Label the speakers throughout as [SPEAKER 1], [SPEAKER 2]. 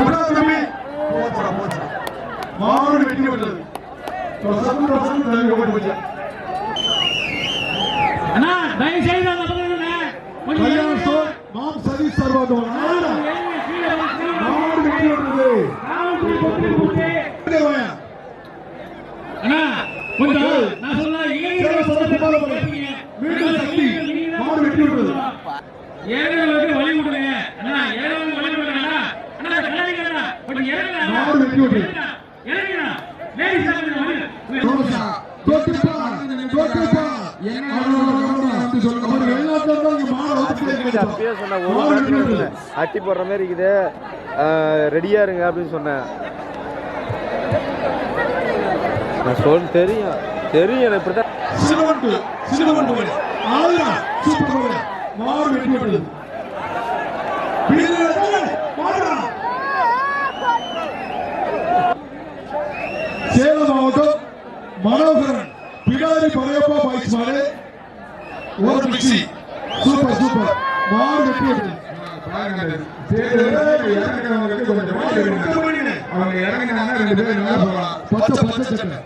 [SPEAKER 1] விடாத தம்பி போச்சுடா. போச்சு மாடு வெட்டி விட்டது சத்து பசங்க தள்ளி ஓடி போச்சு.
[SPEAKER 2] அண்ணா தயவு செய்து அந்த பக்கம் இருங்க. கொஞ்சம்
[SPEAKER 1] கல்யாண
[SPEAKER 2] இறங்குங்க.
[SPEAKER 1] ஸ்டோர் மாம் சதீஷ் சர்வாதம் மாடு வெட்டி விட்டது
[SPEAKER 2] காவல்துறை பொறுத்து போட்டு.
[SPEAKER 1] இங்கே வாயா.
[SPEAKER 2] அண்ணா கொஞ்சம் நான் சொல்ல
[SPEAKER 1] சேலம் சரக்கு பாலம் போடு. மீண்டும் சக்தி மாடு வெட்டி விட்டது
[SPEAKER 2] ஏழைகளுக்கு வழி விடுங்க அண்ணா ஏழைகளுக்கு வழி விடுங்க அண்ணா அண்ணா கண்ணாடிங்க அண்ணா கொஞ்சம் இறங்குங்க அண்ணா.
[SPEAKER 1] மாடு வெட்டி விட்டது
[SPEAKER 2] இறங்குங்க லேடிஸ் கொஞ்சம் வழி
[SPEAKER 1] தோசா, தோத்துப்பா, தோத்துப்பா. அவர் வெளிநாட்டுல இருந்தா இங்க மாடு அவுத்து
[SPEAKER 3] அப்பயே சொன்னேன் ஒரு
[SPEAKER 1] மாடு
[SPEAKER 3] மணி
[SPEAKER 1] வெட்டி
[SPEAKER 3] நேரத்துல
[SPEAKER 1] விட்டது.
[SPEAKER 3] சொன்னேன். அட்டி போடுற மாதிரி இருக்குது. ரெடியா இருங்க அப்படின்னு சொன்னேன். நான் சொல் தெரியும். தெரியும் எனக்கு இப்படிதான்
[SPEAKER 1] சூப்பர் விட்டது. வீரர்கள், மாடுடா. சேலம் மாவட்டம் மனோகரன் பிடாரி பாய்ஸ் மாடு. ஒரு மிக்சி சூப்பர் சூப்பர் மாடு வெட்டி விட்டது
[SPEAKER 4] அவங்க இறங்கினாங்க ரெண்டு பேரும் நல்லா போகலாம்.
[SPEAKER 1] பச்சை பச்சை சட்டை.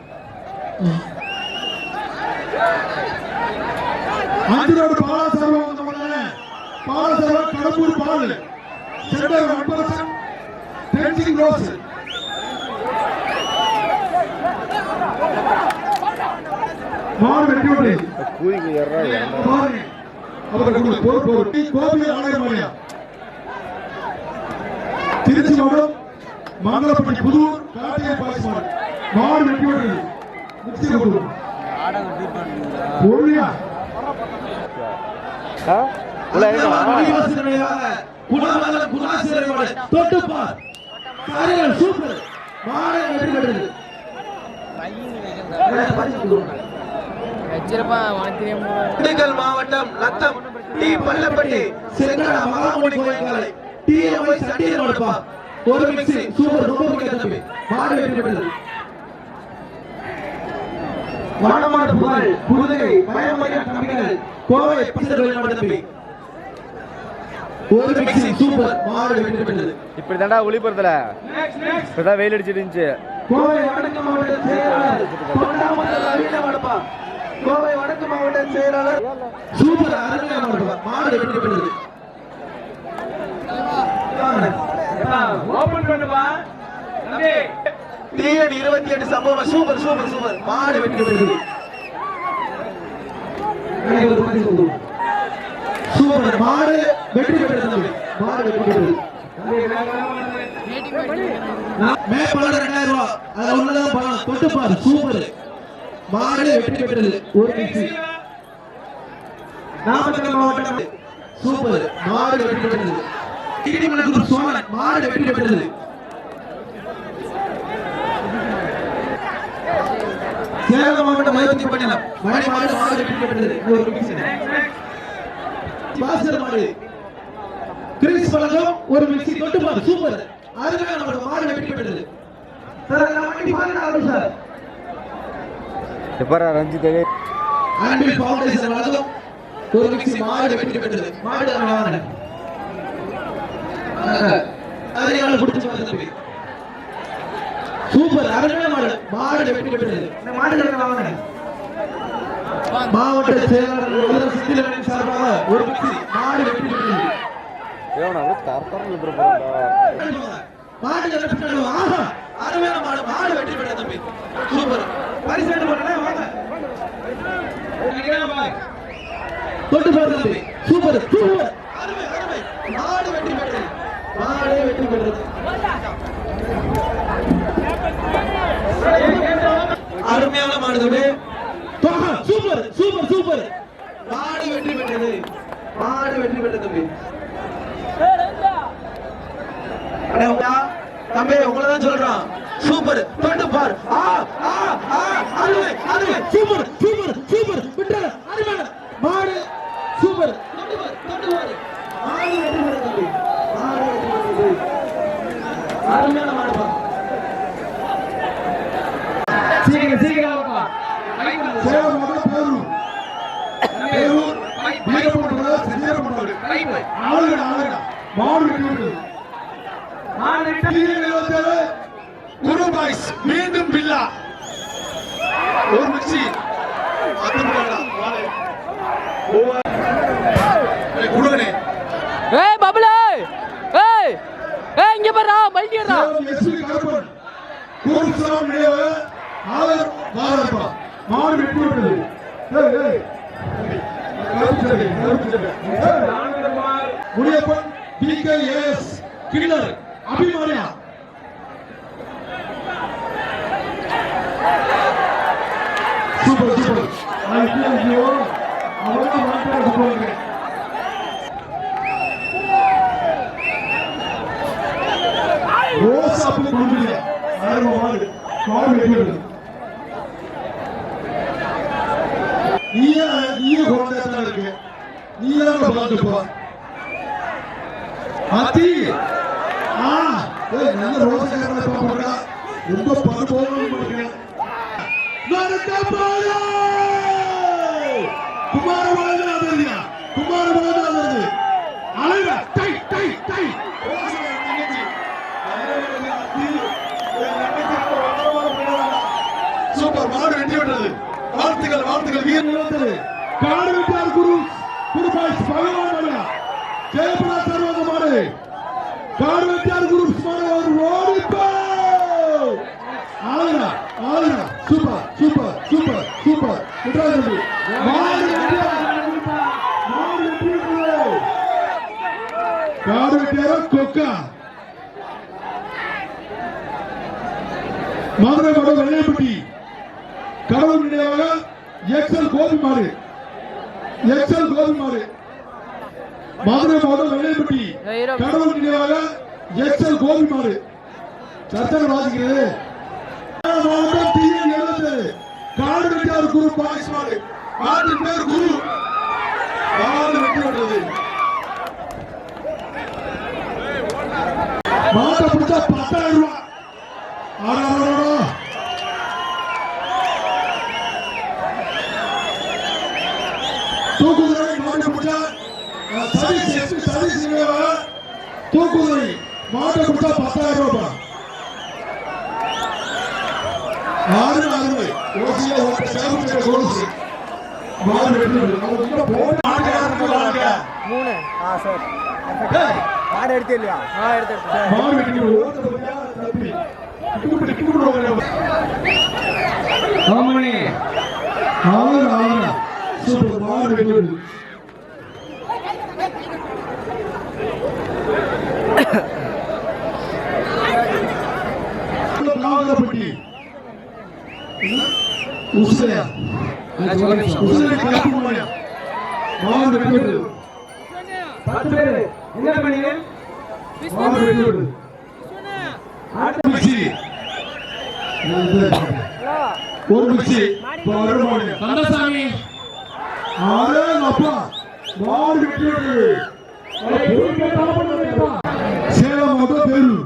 [SPEAKER 1] அந்திரோடு பாலாசர்வம் வந்தவங்க பாலாசர்வம் கடம்பூர் பால். சென்டர் அன்பரசன் டென்சிங் ரோஸ். மாடு வெட்டி விட்டு.
[SPEAKER 3] கூலிக்கு ஏறா
[SPEAKER 1] பாருங்க அவரை கொடு போர் போர் கோபி ஆலயம் மாடியா திருச்சி மாவட்டம் மங்களப்பட்டி புதூர் கார்த்திகை பாஸ் மாடு வெட்டி விட்டது மிக்சி கொடு
[SPEAKER 3] உள்ள இறங்கலாம்.
[SPEAKER 1] சூப்பர். மாடு வெட்டி
[SPEAKER 5] உனக்கு தெரியாம
[SPEAKER 6] திண்டுக்கல் மாவட்டம் நத்தம் டி பள்ளப்பட்டி. செங்கடா மகாமுனி கோயில்களை. டிஎம்ஐ சட்டியர் மடுப்பா ஒரு மிக்ஸி சூப்பர் ரொம்ப பிடிக்கும் தம்பி. மாடு வெற்றி வடமாடு புகழ் புதுகை பயமயம் தம்பிகள் கோவை பசர் வெளிநாடு தம்பி. ஒரு மிக்ஸி சூப்பர் மாடு வெற்றி பெற்றது.
[SPEAKER 3] இப்படி தாண்டா ஒளிபுறத்துல இப்பதான் வெயில் அடிச்சிட்டு இருந்துச்சு.
[SPEAKER 6] கோவை வடக்கு மாவட்ட செயலாளர் கோவை வடக்கு மாவட்ட செயலாளர் சூப்பர் அருமையா மடுப்பா மாடு வெற்றி பெற்றது.
[SPEAKER 2] ஓபன்
[SPEAKER 6] இருபத்தி எட்டு சம்பவம். Super super super. மாடு வெற்றி பெற்றது. சூப்பர் மாடு வெற்றி பெற்றது மாடு வெற்றி பெற்றது. மேற்பாடு ரெண்டாயிரம் ரூபாய். அதுல பணம். தொட்டு பாரு சூப்பர். மாடு வெற்றி பெற்றது. ஒரு மிக்சி நாமக்கல் மாவட்டம். சூப்பர். மாடு வெற்றி பெற்றது. இடிமலக்குர் சோழன் மாடு வெற்றி பெற்றது. சேலம் மாவட்டம் மதுரை பட்டினம். மணி மாடு மாடு வெற்றி பெற்றது. ஒரு மிக்சி பாசர் மாடு. கிரிஸ் பழகம் ஒரு மிக்சி தொட்டு பாரு சூப்பர். அருமையா நம்மளோட மாடு வெற்றி பெற்றது. சார் எல்லாம் வண்டி பாருங்க சார்.
[SPEAKER 3] எப்பரா ரஞ்சித்
[SPEAKER 6] ஆண்டில் ஃபவுண்டேஷன் வழங்கும் ஒரு மிக்சி மாடு வெற்றி பெற்றது மாடு அங்க வாங்க அதை எங்களை பிடிச்சு பாருங்க தம்பி. சூப்பர் அருமையான மாடு. மாடு வெற்றி பெற்றது இந்த மாடு வாங்க மாவட்ட செயலாளர் மதுரை சுத்திலவனின் சார்பாக ஒரு மிக்சி மாடு வெற்றி பெற்றது
[SPEAKER 3] ஏவனா தரத்தரம் போறா
[SPEAKER 6] மாடு வெற்றி பெற்றது ஆஹா அருமையான மாடு. மாடு வெற்றி பெற்றது தம்பி. சூப்பர். பரிசு தொட்டு பார்த்தது சூப்பர் சூப்பர் மாடு வெற்றி பெற்றது மாடு வெற்றி பெற்றது அருமையான மாடு தம்பி சூப்பர் சூப்பர் சூப்பர் மாடு வெற்றி பெற்றது மாடு வெற்றி பெற்றது தம்பி தம்பி உங்களை தான் சொல்றான். சூப்பர். தொட்டு பார் ஆ ஆ ஆ அருமை அருமை சூப்பர் சூப்பர் சூப்பர். விட்டுற அருமை மாடு சூப்பர். பார் தொட்டு பார் மாடு வெற்றி பெற்றது தம்பி மாடு வெற்றி பெற்றது அருமையான மாடு பா
[SPEAKER 2] சீக்கிரம் சீக்கிரம் வாப்பா.
[SPEAKER 1] சேலம் மாவட்டம் பேரூர். பேரூர் வீரப்பட்டவர் செஞ்சேரப்பட்டவர் ஆளுங்கடா ஆளுங்கடா மாடு வெட்டி விட்டது
[SPEAKER 2] மாடு
[SPEAKER 1] குரு பாய்ஸ் மீண்டும் பில்லா. ஒரு குடுங்கனே
[SPEAKER 5] ஏய் பபுல. ஏய் ஏய் இங்க பாருடா மல்டிடா
[SPEAKER 1] எஸ்பி கருப்பன் கூர்சாமி நினைவாக ஆளர் மாறப்பா மாடு வெட்டி விட்டது. ஏய், ஏய். முனியப்பன் டிகேஎஸ் கிண்ணர் அபிமானியா. சூப்பர் சூப்பர் ஐயோ அவங்க மாட்டாங்க போங்க ரோஸ் அப்படி கொடுக்கல ஆயிரம் மாடு நீயே நீயே இருக்கு நீயே தான் அத்தி ஆ ஏய் நல்ல ரோஸ் கேரளா பாப்பா ரொம்ப பருபோகம் பண்ணுறேன் நடக்கப்பாயா குமார வாழ்ந்து அமர்ந்தியா குமார வாழ்ந்து அமர்ந்து அலைவ டை டை டை சூப்பர் மாடு வெட்டி விட்டது வாழ்த்துக்கள் வாழ்த்துக்கள். வீர நிலத்தில் காடுவிட்டார் குரு குருபாய் பகவான் ஜெயபுரா சர்வங்க மாடு. குரு ஒரு ஓடிப்போ! Super super super super. மாடு காடு கொக்கா. மதுரை வெள்ளையப்பட்டி கடவுள் நினைவாக எக்ஸல் கோபி மாடு எக்ஸல் கோபி மாடு மதுரை மாவட்டம் வெள்ளையப்பட்டி கடவுள் நினைவாக எக்ஸல் கோபி மாடு சத்தனை வாசிக்கிறது மாவட்டம் டிஎன் எழுபத்தேழு காடு வெட்டியார் குரு பாய்ஸ் மாடு மாட்டின் பேர் குரு. மாடு வெட்டி விட்டது மாட்டை பிடிச்சா பத்தாயிரம் ரூபாய் ஆடாடா தூக்குதுறை மாட்டை பிடிச்சா சதீஷ் எஸ்பி சதீஷ் தூக்குதுறை மாட்டை பிடிச்சா பத்தாயிரம் ரூபாய் ஆறு ஆறு ஓசியா ஓட்ட சேமிக்கிற கோலுசு மாடு வெட்டி அவங்க கிட்ட போட்டு மாட்டு யாருக்கு போறாங்க
[SPEAKER 3] மூணு ஆ சார். மாடு எடுத்து இல்லையா ஆ எடுத்து
[SPEAKER 1] மாடு
[SPEAKER 2] ஆமாண்ணே
[SPEAKER 1] ஆறு ஆறு சூப்பர் மாடு விடுது நாகப்பட்டி உசிலையா உசிலை மாடியா மாடு வெட்டி விடுது
[SPEAKER 2] பத்து பேரு. என்ன பண்ணீங்க?
[SPEAKER 1] விடுது மிக்சி. ஒரு மாடு
[SPEAKER 2] கந்தசாமி.
[SPEAKER 1] ஆரே அப்பா. மாடு வெட்டி விடுது சேலம் மாவட்டம் பேரூர்.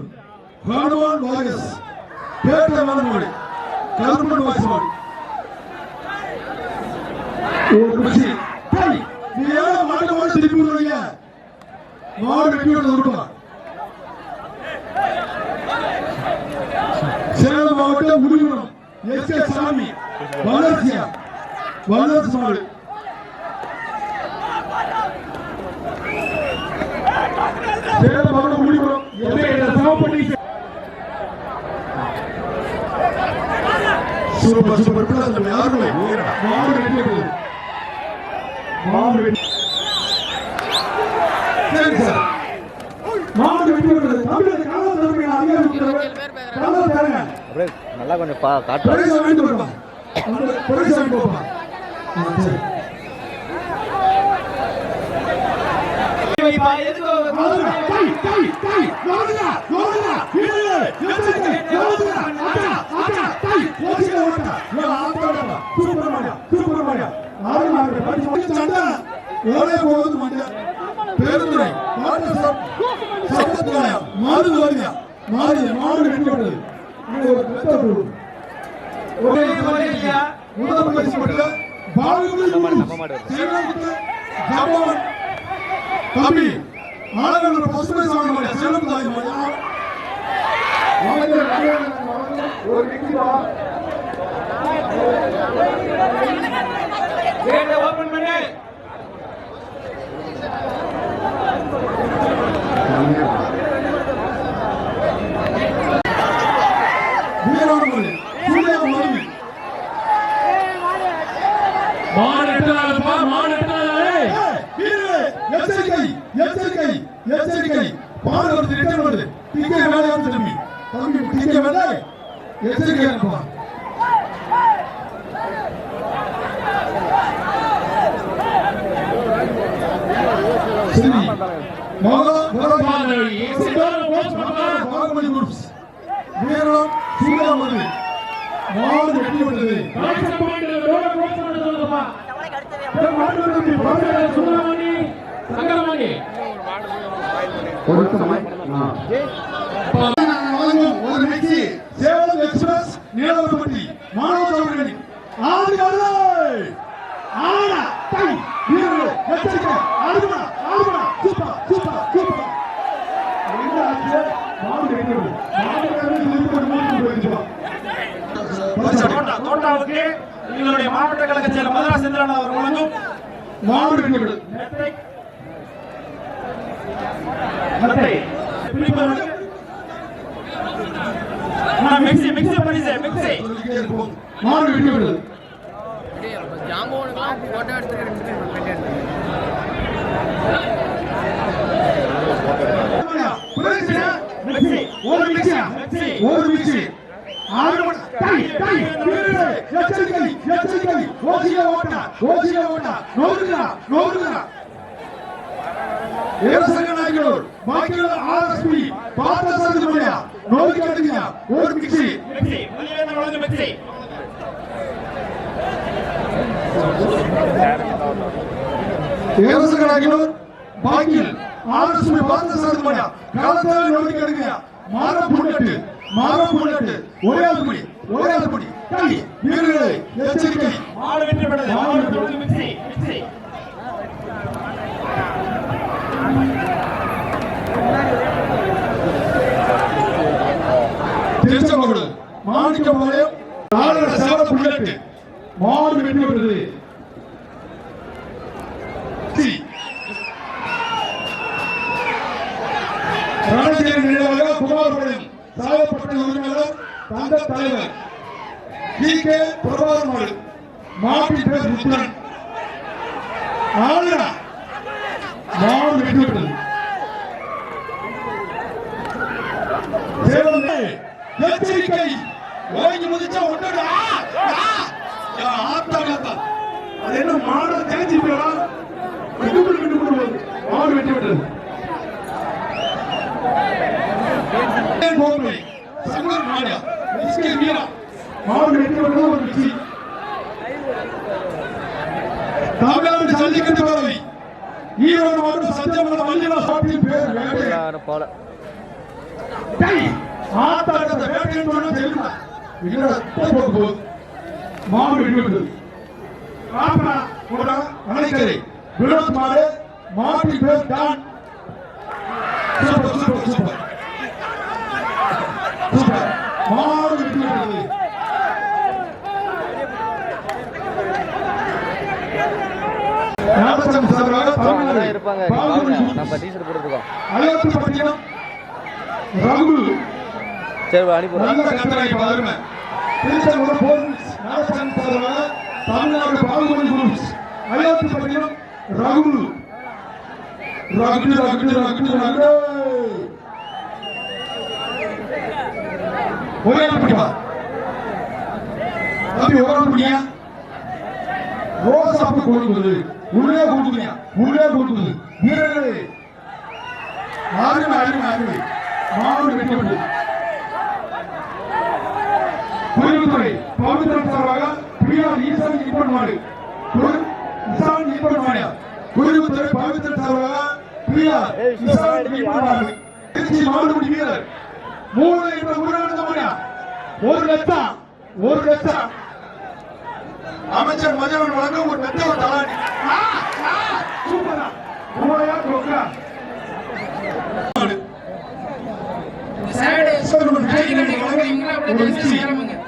[SPEAKER 1] ஹனுமான் பேட்டை கருப்பன் ஒரு நீ ஏன் மாட்டு திருப்பி விடுறீங்க? மாடு வெட்டி விடுறது சேலம் மாவட்டம் முடிவுறம் எஸ் கே சாமி வளர்ச்சியா வளர்ச்சி மாடு. சேலம் மாவட்டம் முடிவுறம் எஸ் சூப்பர் சூப்பர். யாருமே மாடு வெட்டி மாடு வெட்டி சரி சார் மாடு வெட்டி விடுறது தமிழக கால தலைமையில் அதிகாரி கால தலைமை
[SPEAKER 3] அப்படியே நல்லா கொஞ்சம் பா காட்டு
[SPEAKER 1] பரிசு வாங்கிட்டு வருவா அந்த பரிசு வாங்கிட்டு போப்பா ஆ, சரி. வாதுடா, டேய், டேய், டேய், வாதுடா, வாதுடா, இரு, எந்திரிச்சு, வாதுடா, ஆட்டா, ஆட்டா, டேய், ஓசியில ஓட்டா. ஏ, ஆட்டா, ஆட்டா, சூப்பர் மாடியா, சூப்பர் மாடியா. ஆறு மாடு, பரிசு வாங்கி சண்டை. ஓடே போகுது மாடியா. பெருந்துறை, மாட்டு சப்- சப்தத்துக்காயா, மாடு மாறு மாடு, மாடு ಉದಯಪಡಿಸಿ ಕಬಿ
[SPEAKER 2] ಆಳುಗಳನ್ನು ಪಶುಪತಿ ಮಾಡಿ
[SPEAKER 1] ಸೇರುವುದಾಗಿ ಮಾಡಿ
[SPEAKER 2] மாடு எட்டாதப்பா மாடு
[SPEAKER 1] எச்சரிக்கை எச்சரிக்கை எச்சரிக்கை. பால் வருது ரிட்டர்ன் வருது டிக்கெட் மேலே வந்து தம்பி தம்பி டிக்கெட் மேலே எச்சரிக்கை இருப்பா சரி மகா மகா பாகமணி குரூப்ஸ் வீரம் சூடாமது மாடு வெட்டி விட்டது மாடு வெட்டி பாகமணி
[SPEAKER 2] சுப்பிரமணி சங்கரமணி
[SPEAKER 1] வழங்கும் ஒரு மிக்சி சேலம் எக்ஸ்பிரஸ் நீலவரப்பட்டி மாணவ சௌகரி ஆதி வருதை ஆனா கை வீரர்களே எச்சரிக்கை ஆடுமா ஆடுமா சூப்பர் சூப்பர் சூப்பர் என்ன ஆச்சு மாடு வெட்டியது மாடு வெட்டியது நிறுத்தி மூச்சு போயிருச்சு
[SPEAKER 6] தோட்டா தோட்டாவுக்கு எங்களுடைய மாவட்ட கழக செயலர் மதுரா செந்திரன் அவர் வழங்கும்
[SPEAKER 1] மாடு வெட்டியது
[SPEAKER 6] நத்தை ಮಿಕ್ಸಿ ஆ, மிக்ஸி மிக்ஸி பரிசு ಬಿಟ್ಟು
[SPEAKER 1] சொல்லிக்கிட்டே இருப்போம் மாடு
[SPEAKER 5] எடுத்துக்கிறேன்
[SPEAKER 1] ஒரு மிக்சி ஆறு மணி கை கை எச்சரிக்கை எச்சரிக்கை ஓசிய ஓட்டா ஓசிய ஓட்டா நோருங்க நோருங்க ஏரசங்க நாயகர் பாக்கியல ஆர்எஸ்பி பாத்த சரது முடியா நோருங்க எடுங்க ஒரு மிக்சி ஏரசங்க நாயகர் பாக்கியல் ஆர்எஸ்பி பாத்த சரது முடியா காலத்தால நோருங்க எடுங்க மாற புண்ணட்டு மாற புண்ணட்டு ஒரே ஆள் படி ஒரே ஆள் படி கை வீரர்களே எச்சரிக்கை
[SPEAKER 6] மாடு வெற்றி பெற்றது மாடு வெற்றி பெற்றது மிக்ஸி மிக்ஸி
[SPEAKER 1] திருச்செங்கோடு. மாணிக்கபாளையம் நாலரை சேவல புல்லட்டு மாடு விட்டது சி. ரணசேகர் நினைவாக குமாரபாளையம் சாயப்பட்ட உரிமையாளர் தந்த தலைவர். D K. பிரபாகர் மாட்டின் பேர் முத்துடன் ஆளுநர்? மாடு வெட்டி விட்டது சேவல் எச்சரிக்கை. ஓங்கி முதிச்சா ஒன்னோட ஆத்தாடாத்தா அது என்ன மாடு? தேஞ்சி போயா விட்டுக்குள் விட்டுக்குள் போகுது மாடு வெட்டி விட்டது சங்கர் மாடியா மிஸ்கே மீரா மாடு வெட்டி விட்டது ஒரு மிக்சி தமிழ்நாடு ஜல்லிக்கட்டு பேரவை ஈரோடு மாவட்டம் சத்தியமங்கலம் மல்லிகா சாப்பிட்டின் பேர் வேட்டை
[SPEAKER 3] யாரும் போல
[SPEAKER 1] டேய் ஆத்தாடத்தை வேட்டைன்னு சொன்னா தெரியுமா? இல்ல போய் போக போகுது மாடு வெட்டி விட்டது. ஆப்பா போடா அணைக்கரை வினோத் மாடு மாட்டின் பேர் Don. Super super super. Super. மாடு
[SPEAKER 3] தான் இருப்பாங்க. நம்ம டீஷர்ட் போட்டுருக்கோம்
[SPEAKER 1] அயோத்தி பட்டினம் ரகு.
[SPEAKER 3] சரி அனுப்பிடுறேன்
[SPEAKER 1] நல்ல கத்தனை பாருங்க. திருச்செங்கோடு போலீஸ் நாகசாமி சார்பாக தமிழ்நாடு பாகுபலி குரூப்ஸ் அயோத்தி பட்டினம் ரகு ரகுடு ரகுடு ரகுடு ரகுடு ஒரே பிடிப்பா? தம்பி ஒரு பிடியா ரோஸ் கொடுக்குது உள்ளே கொடுக்குறியா உள்ளே கொடுக்குது வீரர்களே. ஆறுமை ஆறுமை ஆறுமை மாடு பாவித்திரன் சார்பாக பிஆர் ஈசான் இப்பன் மாடு இசான் இப்பன் மாடு குடிமுத்துறை பாவித்திரன் சார்பாக மாடு திருச்சி மூணு இப்ப ஒரு லட்சம் ஒரு லட்சம் அமைச்சர் மதியவன் வழங்க ஒரு லட்சம் ஒரு தலாடி சூப்பரா மூளையா கொக்கா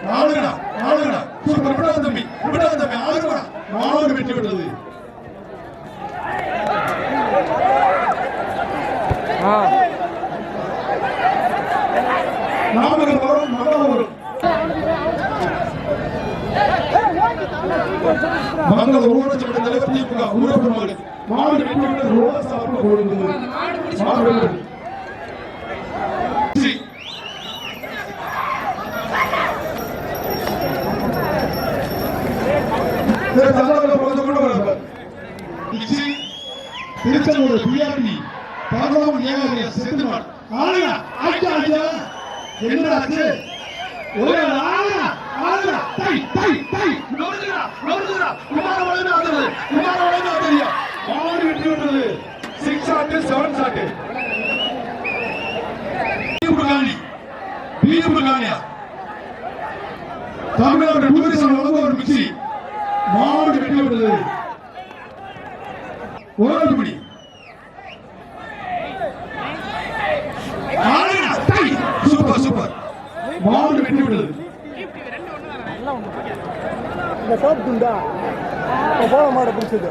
[SPEAKER 1] நாலு வேற சம்பளத்தில் பகுதி கொண்டு வரப்படும் திருச்செந்தூர் பிஆர்பி பரமவும் ஏகாதிபதி செத்துமார் ஆனா ஆச்சா ஆச்சா. என்னடா என்பது ஓடுபடி சூப்பர் சூப்பர். மவுண்ட் வெற்றி விடுது.
[SPEAKER 7] இந்த சாப்பிட்டுண்டா போக மாட பிடிச்சது.